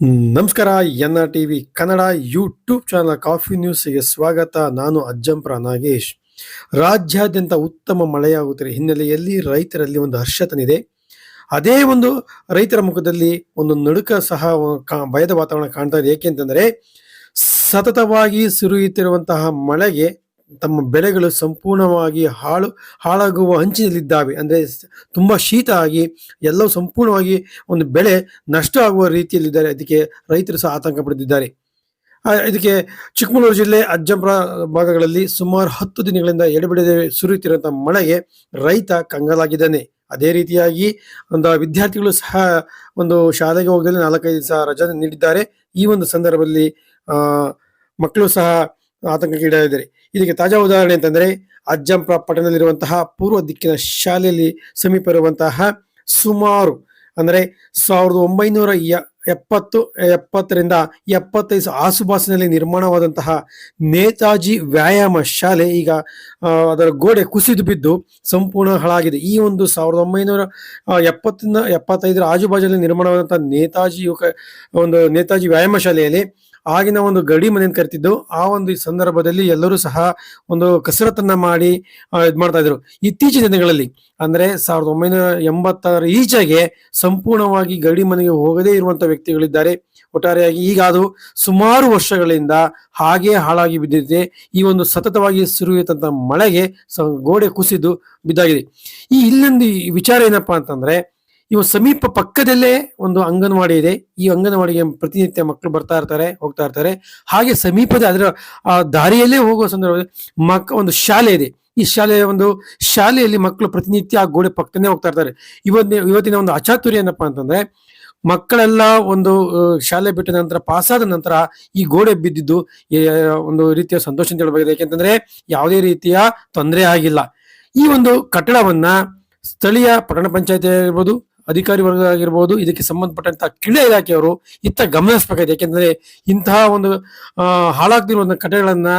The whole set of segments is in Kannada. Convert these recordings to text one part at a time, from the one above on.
ನಮಸ್ಕಾರ N R TV Kannada YouTube channel coffee ನ್ಯೂಸ್ಗೆ ಸ್ವಾಗತ. ನಾನು ಅಜ್ಜಂಪುರ ನಾಗೇಶ್. ರಾಜ್ಯಾದ್ಯಂತ ಉತ್ತಮ ಮಳೆಯಾಗುತ್ತಿರುವ ಹಿನ್ನೆಲೆಯಲ್ಲಿ ರೈತರಲ್ಲಿ ಒಂದು ಹರ್ಷತನಿದೆ ಅದೇ ಒಂದು ರೈತರ ಮುಖದಲ್ಲಿ ಒಂದು ನಡುಕ ಸಹ ಭಯದ ವಾತಾವರಣ ಕಾಣ್ತಾ ಇದೆ. ಏಕೆಂತಂದ್ರೆ, ಸತತವಾಗಿ ಸುರಿಯುತ್ತಿರುವಂತಹ ಮಳೆಗೆ ತಮ್ಮ ಬೆಳೆಗಳು ಸಂಪೂರ್ಣವಾಗಿ ಹಾಳು, ಹಾಳಾಗುವ ಹಂಚಿನಲ್ಲಿದ್ದಾವೆ ಅಂದರೆ ತುಂಬ ಶೀತ ಆಗಿ ಎಲ್ಲವೂ ಸಂಪೂರ್ಣವಾಗಿ ಒಂದು ಬೆಳೆ ನಷ್ಟ ಆಗುವ ರೀತಿಯಲ್ಲಿದ್ದಾರೆ. ಅದಕ್ಕೆ ರೈತರು ಸಹ ಆತಂಕ ಪಡೆದಿದ್ದಾರೆ ಇದಕ್ಕೆ ಚಿಕ್ಕಮಗಳೂರು ಜಿಲ್ಲೆ ಅಜ್ಜಂಪುರ ಭಾಗಗಳಲ್ಲಿ ಸುಮಾರು ಹತ್ತು ದಿನಗಳಿಂದ ಎಡೆಬಿಡದೆ ಸುರಿಯುತ್ತಿರುವಂಥ ಮಳೆಗೆ ರೈತ ಕಂಗಾಲಾಗಿದ್ದಾನೆ. ಅದೇ ರೀತಿಯಾಗಿ ಒಂದು ವಿದ್ಯಾರ್ಥಿಗಳು ಸಹ ಒಂದು ಶಾಲೆಗೆ ಹೋಗಲು ನಾಲ್ಕೈದು ದಿವಸ ರಜೆ ನೀಡಿದ್ದಾರೆ. ಈ ಒಂದು ಸಂದರ್ಭದಲ್ಲಿ ಮಕ್ಕಳು ಸಹ ಆತಂಕಕ್ಕೀಡಾಗಿದ್ದಾರೆ ಇದಕ್ಕೆ ತಾಜಾ ಉದಾಹರಣೆ ಅಂತಂದ್ರೆ ಅಜ್ಜಂಪುರ ಪಟ್ಟಣದಲ್ಲಿರುವಂತಹ ಪೂರ್ವ ದಿಕ್ಕಿನ ಶಾಲೆಯಲ್ಲಿ ಸಮೀಪ ಇರುವಂತಹ ಸುಮಾರು ಅಂದ್ರೆ ಸಾವಿರದ ಒಂಬೈನೂರ ಎಪ್ಪತ್ತು, ಎಪ್ಪತ್ತರಿಂದ ಎಪ್ಪತ್ತೈದು ಆಸುಪಾಸಿನಲ್ಲಿ ನಿರ್ಮಾಣವಾದಂತಹ ನೇತಾಜಿ ವ್ಯಾಯಾಮ ಶಾಲೆ ಈಗ ಅದರ ಗೋಡೆ ಕುಸಿದು ಬಿದ್ದು ಸಂಪೂರ್ಣ ಹಾಳಾಗಿದೆ. ಈ ಒಂದು ಸಾವಿರದ ಒಂಬೈನೂರ ಎಪ್ಪತ್ತಿಂದ ಎಪ್ಪತ್ತೈದರ ಆಜುಬಾಜಲ್ಲಿ ನಿರ್ಮಾಣವಾದಂತಹ ನೇತಾಜಿ ಯುವಕ ಒಂದು ನೇತಾಜಿ ವ್ಯಾಯಾಮ ಶಾಲೆಯಲ್ಲಿ ಆಗಿನ ಒಂದು ಗಡಿ ಮನೆಯನ್ನು ಕರಿತಿದ್ದು, ಆ ಒಂದು ಸಂದರ್ಭದಲ್ಲಿ ಎಲ್ಲರೂ ಸಹ ಒಂದು ಕಸರತ್ತನ್ನ ಮಾಡಿ ಇದು ಮಾಡ್ತಾ ಇದ್ರು. ಇತ್ತೀಚಿನ ದಿನಗಳಲ್ಲಿ, ಅಂದ್ರೆ ಸಾವಿರದ ಒಂಬೈನೂರ ಎಂಬತ್ತರ ಈಚೆಗೆ ಸಂಪೂರ್ಣವಾಗಿ ಗಡಿ ಮನೆಗೆ ಹೋಗದೇ ಇರುವಂತ ವ್ಯಕ್ತಿಗಳಿದ್ದಾರೆ. ಒಟ್ಟಾರೆಯಾಗಿ ಈಗ ಅದು ಸುಮಾರು ವರ್ಷಗಳಿಂದ ಹಾಗೆ ಹಾಳಾಗಿ ಬಿದ್ದಿದೆ. ಈ ಒಂದು ಸತತವಾಗಿ ಸುರಿಯುತ್ತಂತ ಮಳೆಗೆ ಗೋಡೆ ಕುಸಿದು ಬಿದ್ದಾಗಿದೆ. ಈ ಇಲ್ಲೊಂದು ವಿಚಾರ ಏನಪ್ಪಾ ಅಂತಂದ್ರೆ ಇವು ಸಮೀಪ ಪಕ್ಕದಲ್ಲೇ ಒಂದು ಅಂಗನವಾಡಿ ಇದೆ. ಈ ಅಂಗನವಾಡಿಗೆ ಪ್ರತಿನಿತ್ಯ ಮಕ್ಕಳು ಬರ್ತಾ ಇರ್ತಾರೆ, ಹೋಗ್ತಾ ಇರ್ತಾರೆ. ಹಾಗೆ ಸಮೀಪದ ಅದರ, ಆ, ದಾರಿಯಲ್ಲೇ ಹೋಗುವ ಸಂದರ್ಭದಲ್ಲಿ ಮಕ್ಕ ಒಂದು ಶಾಲೆ ಇದೆ. ಈ ಶಾಲೆಯ ಒಂದು ಶಾಲೆಯಲ್ಲಿ ಮಕ್ಕಳು ಪ್ರತಿನಿತ್ಯ ಆ ಗೋಡೆ ಪಕ್ಕನೇ ಹೋಗ್ತಾ ಇರ್ತಾರೆ. ಇವತ್ತಿನ ಇವತ್ತಿನ ಒಂದು ಅಚಾತುರ್ಯ ಏನಪ್ಪಾ ಅಂತಂದ್ರೆ, ಮಕ್ಕಳೆಲ್ಲ ಒಂದು ಶಾಲೆ ಬಿಟ್ಟ ನಂತರ, ಪಾಸಾದ ನಂತರ ಈ ಗೋಡೆ ಬಿದ್ದಿದ್ದು ಒಂದು ರೀತಿಯ ಸಂತೋಷ ಅಂತ ಹೇಳ್ಬೋದು. ಯಾಕೆಂತಂದ್ರೆ ಯಾವುದೇ ರೀತಿಯ ತೊಂದರೆ ಆಗಿಲ್ಲ. ಈ ಒಂದು ಕಟ್ಟಡವನ್ನ ಸ್ಥಳೀಯ ಪಟ್ಟಣ ಪಂಚಾಯತಿ ಆಗಿರ್ಬೋದು ಅಧಿಕಾರಿ ವರ್ಗ ಆಗಿರ್ಬೋದು, ಇದಕ್ಕೆ ಸಂಬಂಧಪಟ್ಟಂತಹ ಕ್ರೀಡಾ ಇಲಾಖೆಯವರು ಇತ್ತ ಗಮನಿಸಬೇಕಾಗಿದೆ ಯಾಕೆಂದ್ರೆ ಇಂತಹ ಒಂದು ಹಾಳಾಗ್ತಿರುವಂತಹ ಕಟ್ಟಡಗಳನ್ನ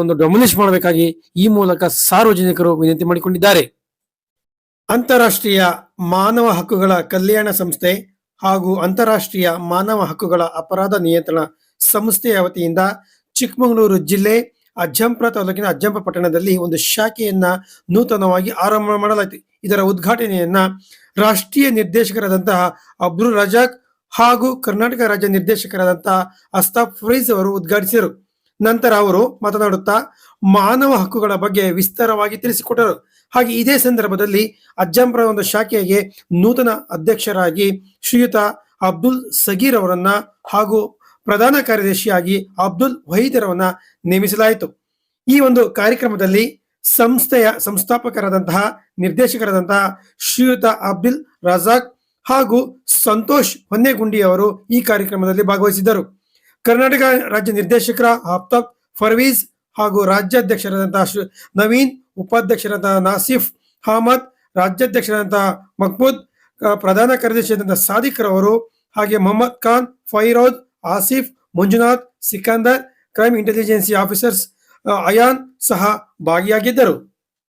ಒಂದು ಡೊಮಿನೇಷ್ ಮಾಡಬೇಕಾಗಿ ಈ ಮೂಲಕ ಸಾರ್ವಜನಿಕರು ವಿನಂತಿ ಮಾಡಿಕೊಂಡಿದ್ದಾರೆ. ಅಂತಾರಾಷ್ಟ್ರೀಯ ಮಾನವ ಹಕ್ಕುಗಳ ಕಲ್ಯಾಣ ಸಂಸ್ಥೆ ಹಾಗೂ ಅಂತಾರಾಷ್ಟ್ರೀಯ ಮಾನವ ಹಕ್ಕುಗಳ ಅಪರಾಧ ನಿಯಂತ್ರಣ ಸಂಸ್ಥೆಯ ವತಿಯಿಂದ ಚಿಕ್ಕಮಗಳೂರು ಜಿಲ್ಲೆ, ಅಜ್ಜಂಪುರ ತಾಲೂಕಿನ ಅಜ್ಜಂಪ ಪಟ್ಟಣದಲ್ಲಿ ಒಂದು ಶಾಖೆಯನ್ನ ನೂತನವಾಗಿ ಆರಂಭ ಮಾಡಲಾಯಿತು. ಇದರ ಉದ್ಘಾಟನೆಯನ್ನ ರಾಷ್ಟ್ರೀಯ ನಿರ್ದೇಶಕರಾದಂತಹ ಅಬ್ದುಲ್ ರಜಾಕ್ ಹಾಗೂ ಕರ್ನಾಟಕ ರಾಜ್ಯ ನಿರ್ದೇಶಕರಾದಂತಹ ಅಸ್ತಾಫ್ ಫರೀಜ್ ಅವರು ಉದ್ಘಾಟಿಸಿದರು. ನಂತರ ಅವರು ಮಾತನಾಡುತ್ತಾ, ಮಾನವ ಹಕ್ಕುಗಳ ಬಗ್ಗೆ ವಿಸ್ತಾರವಾಗಿ ತಿಳಿಸಿಕೊಟ್ಟರು. ಹಾಗೆ ಇದೇ ಸಂದರ್ಭದಲ್ಲಿ ಅಜ್ಜಂಪುರ ಒಂದು ಶಾಖೆಗೆ ನೂತನ ಅಧ್ಯಕ್ಷರಾಗಿ ಶ್ರೀಯುತ ಅಬ್ದುಲ್ ಸಗೀರ್ ಅವರನ್ನ ಹಾಗೂ ಪ್ರಧಾನ ಕಾರ್ಯದರ್ಶಿಯಾಗಿ ಅಬ್ದುಲ್ ವಹೀದರವನ್ನ ನೇಮಿಸಲಾಯಿತು. ಈ ಒಂದು ಕಾರ್ಯಕ್ರಮದಲ್ಲಿ ಸಂಸ್ಥೆಯ ಸಂಸ್ಥಾಪಕರಾದಂತಹ ನಿರ್ದೇಶಕರಾದಂತಹ ಶ್ರೀಯುತ ಅಬ್ದುಲ್ ರಜಾಕ್ ಹಾಗೂ ಸಂತೋಷ್ ಹೊನ್ನೆಗುಂಡಿ ಅವರು ಈ ಕಾರ್ಯಕ್ರಮದಲ್ಲಿ ಭಾಗವಹಿಸಿದ್ದರು. ಕರ್ನಾಟಕ ರಾಜ್ಯ ನಿರ್ದೇಶಕರ ಆಫ್ತಾಬ್ ಫರ್ವೀಜ್ ಹಾಗೂ ರಾಜ್ಯಾಧ್ಯಕ್ಷರಾದಂತಹ ನವೀನ್ ಉಪಾಧ್ಯಕ್ಷರಾದಂತಹ ನಾಸಿಫ್ ಅಹಮದ್ ರಾಜ್ಯಾಧ್ಯಕ್ಷರಾದಂತಹ ಆ, ಪ್ರಧಾನ ಕಾರ್ಯದರ್ಶಿಯಾದಂತಹ ಸಾದಿಕ್ ಅವರು ಹಾಗೆ Mohammed Khan Firoz Asif Manjunath Sikandar crime intelligence officers Ayan ಸಹ ಭಾಗಿಯಾಗಿದ್ದರು.